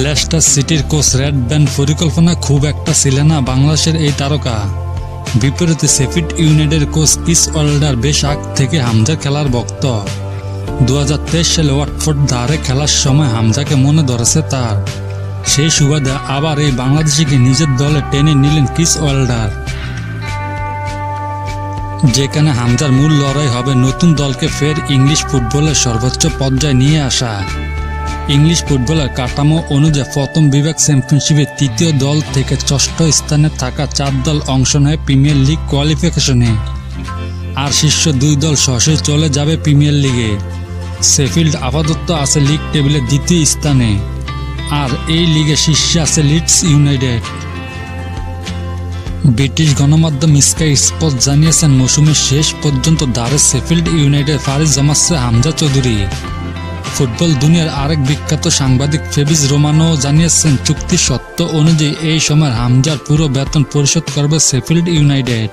Leicester সিটির coach red band পরিকল্পনা খুব একটা ছিল না বাংলাদেশের এই তারকা। বিপরীতে সেফিট ইউনাইটেডের কোচ কিস ওয়াল্ডার বেশ আগ থেকে হামজার খেলার ভক্ত। দু হাজার তেইশ সালে ওয়াটফোর্ড ধারে খেলার সময় হামজাকে মনে ধরেছে তার। সেই সুবাদে আবার এই বাংলাদেশিকে নিজের দলে টেনে নিলেন কিস ওয়াল্ডার যেখানে হামজার মূল লড়াই হবে নতুন দলকে ফের ইংলিশ ফুটবলের সর্বোচ্চ পর্যায়ে নিয়ে আসা। ইংলিশ ফুটবলের কাঠামো অনুযায়ী প্রথম বিভাগ চ্যাম্পিয়নশিপে তৃতীয় দল থেকে ষষ্ঠ স্থানে থাকা চার দল অংশ নেয় প্রিমিয়ার লিগ কোয়ালিফিকেশনে। আর শীর্ষ দুই দল সরাসরি চলে যাবে প্রিমিয়ার লিগে। সেফিল্ড আপাতত আছে লিগ টেবিলের দ্বিতীয় স্থানে। আর এই লিগে শীর্ষে আছে লিডস ইউনাইটেড। ব্রিটিশ গণমাধ্যম স্কাই স্পোর্টস জানিয়েছেন, মৌসুমের শেষ পর্যন্ত দারে সেফিল্ড ইউনাইটেড ফারিজ জমাচ্ছে হামজা চৌধুরী। ফুটবল দুনিয়ার আরেক বিখ্যাত সাংবাদিক ফেবিজ রোমানো জানিয়েছেন, চুক্তি সত্য অনুযায়ী এই সময় হামজার পুরো বেতন পরিশোধ করবে সেফিল্ড ইউনাইটেড।